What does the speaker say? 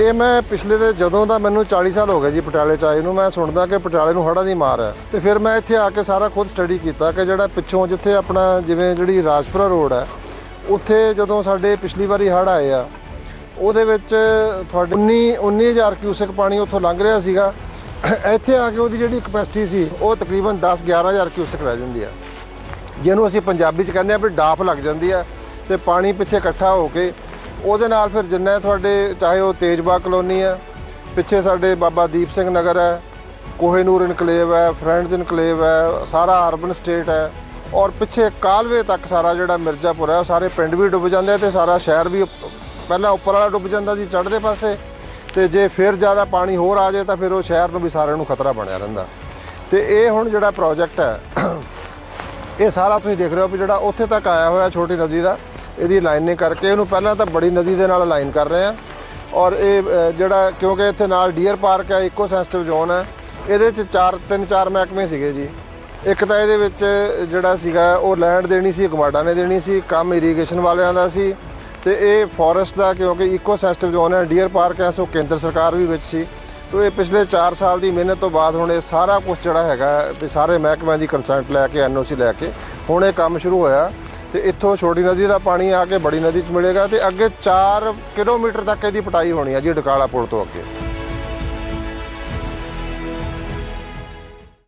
ਇਹ ਮੈਂ ਪਿਛਲੇ ਦੇ ਜਦੋਂ ਦਾ ਮੈਨੂੰ 40 ਸਾਲ ਹੋ ਗਏ ਜੀ ਪਟਿਆਲੇ ਚ ਆਏ ਨੂੰ, ਮੈਂ ਸੁਣਦਾ ਕਿ ਪਟਿਆਲੇ ਨੂੰ ਹੜ੍ਹਾਂ ਦੀ ਮਾਰ ਹੈ। ਤੇ ਫਿਰ ਮੈਂ ਇੱਥੇ ਆ ਕੇ ਸਾਰਾ ਖੁਦ ਸਟੱਡੀ ਕੀਤਾ ਕਿ ਜਿਹੜਾ ਪਿੱਛੋਂ ਜਿੱਥੇ ਆਪਣਾ ਜਿਵੇਂ ਜਿਹੜੀ ਰਾਜਪੁਰਾ ਰੋਡ ਹੈ, ਉੱਥੇ ਜਦੋਂ ਸਾਡੇ ਪਿਛਲੀ ਵਾਰੀ ਹੜ੍ਹ ਆਏ ਆ, ਉਹਦੇ ਵਿੱਚ ਤੁਹਾਡੇ 19 19000 ਕਿਊਸਕ ਪਾਣੀ ਉੱਥੋਂ ਲੰਘ ਰਿਹਾ ਸੀਗਾ। ਇੱਥੇ ਆ ਕੇ ਉਹਦੀ ਜਿਹੜੀ ਕਪੈਸਿਟੀ ਸੀ, ਉਹ ਤਕਰੀਬਨ 10 11000 ਕਿਊਸੈਕ ਰਹਿ ਜਾਂਦੀ ਆ। ਜਿਹਨੂੰ ਅਸੀਂ ਪੰਜਾਬੀ ਚ ਕਹਿੰਦੇ ਆ ਵੀ ਡਾਫ ਲੱਗ ਜਾਂਦੀ ਆ ਤੇ ਪਾਣੀ ਪਿੱਛੇ ਇਕੱਠਾ ਹੋ ਕੇ ਉਹਦੇ ਨਾਲ ਫਿਰ ਜਿੰਨਾ ਤੁਹਾਡੇ, ਚਾਹੇ ਉਹ ਤੇਜਬਾ ਕਲੋਨੀ ਹੈ, ਪਿੱਛੇ ਸਾਡੇ ਬਾਬਾ ਦੀਪ ਸਿੰਘ ਨਗਰ ਹੈ, ਕੋਹੇਨੂਰ ਇਨਕਲੇਵ ਹੈ ਫਰੈਂਡਸ ਇਨਕਲੇਵ ਹੈ, ਸਾਰਾ ਅਰਬਨ ਸਟੇਟ ਹੈ, ਔਰ ਪਿੱਛੇ ਕਾਲਵੇ ਤੱਕ ਸਾਰਾ ਜਿਹੜਾ ਮਿਰਜ਼ਾਪੁਰ ਹੈ, ਉਹ ਸਾਰੇ ਪਿੰਡ ਵੀ ਡੁੱਬ ਜਾਂਦੇ ਆ ਤੇ ਸਾਰਾ ਸ਼ਹਿਰ ਵੀ ਪਹਿਲਾਂ ਉੱਪਰ ਵਾਲਾ ਡੁੱਬ ਜਾਂਦਾ ਸੀ ਚੜ੍ਹਦੇ ਪਾਸੇ, ਤੇ ਜੇ ਫਿਰ ਜ਼ਿਆਦਾ ਪਾਣੀ ਹੋਰ ਆ ਜਾਏ ਤਾਂ ਫਿਰ ਉਹ ਸ਼ਹਿਰ ਨੂੰ ਵੀ ਸਾਰਿਆਂ ਨੂੰ ਖਤਰਾ ਬਣਿਆ ਰਹਿੰਦਾ। ਤੇ ਇਹ ਹੁਣ ਜਿਹੜਾ ਪ੍ਰੋਜੈਕਟ ਹੈ, ਇਹ ਸਾਰਾ ਤੁਸੀਂ ਦੇਖ ਰਹੇ ਹੋ ਵੀ ਜਿਹੜਾ ਉੱਥੇ ਤੱਕ ਆਇਆ ਹੋਇਆ ਛੋਟੀ ਨਦੀ ਦਾ ਇਹਦੀ ਲਾਈਨਿੰਗ ਕਰਕੇ ਇਹਨੂੰ ਪਹਿਲਾਂ ਤਾਂ ਬੜੀ ਨਦੀ ਦੇ ਨਾਲ ਲਾਈਨ ਕਰ ਰਹੇ ਆ। ਔਰ ਇਹ ਜਿਹੜਾ, ਕਿਉਂਕਿ ਇੱਥੇ ਨਾਲ ਡੀਅਰ ਪਾਰਕ ਹੈ ਇਕੋ ਸੈਂਸਿਟਿਵ ਜ਼ੋਨ ਹੈ ਇਹਦੇ ਚ ਚਾਰ, ਤਿੰਨ, ਚਾਰ ਮਹਿਕਮੇ ਸੀਗੇ ਜੀ। ਇੱਕ ਤਾਂ ਇਹਦੇ ਵਿੱਚ ਜਿਹੜਾ ਸੀਗਾ, ਉਹ ਲੈਂਡ ਦੇਣੀ ਸੀ, ਗਵਾਡਾ ਨੇ ਦੇਣੀ ਸੀ, ਕੰਮ ਇਰੀਗੇਸ਼ਨ ਵਾਲਿਆਂ ਦਾ ਸੀ। ਤੇ ਇਹ ਫੋਰੈਸਟ ਦਾ, ਕਿਉਂਕਿ ਇਕੋ ਸੈਂਸਿਟਿਵ ਜ਼ੋਨ ਹੈ ਡੀਅਰ ਪਾਰਕ ਹੈ ਸੋ ਕੇਂਦਰ ਸਰਕਾਰ ਵੀ ਵਿੱਚ ਸੀ। ਤੋ ਇਹ ਪਿਛਲੇ 4 ਸਾਲ ਦੀ ਮਿਹਨਤ ਤੋਂ ਬਾਅਦ ਹੁਣ ਇਹ ਸਾਰਾ ਕੁਝ ਜਿਹੜਾ ਹੈਗਾ, ਵੀ ਸਾਰੇ ਮਹਿਕਮਿਆਂ ਦੀ ਕੰਸੈਂਟ ਲੈ ਕੇ ਐਨਓਸੀ ਲੈ ਕੇ, ਹੁਣ ਇਹ ਕੰਮ ਸ਼ੁਰੂ ਹੋਇਆ। ਤੇ ਇੱਥੋਂ ਛੋਟੀ ਨਦੀ ਦਾ ਪਾਣੀ ਆ ਕੇ ਬੜੀ ਨਦੀ 'ਚ ਮਿਲੇਗਾ ਤੇ ਅੱਗੇ 4 ਕਿਲੋਮੀਟਰ ਤੱਕ ਇਹਦੀ ਪਟਾਈ ਹੋਣੀ ਹੈ ਜੀ, ਡਕਾਲਾ ਪੁਲ ਤੋਂ ਅੱਗੇ।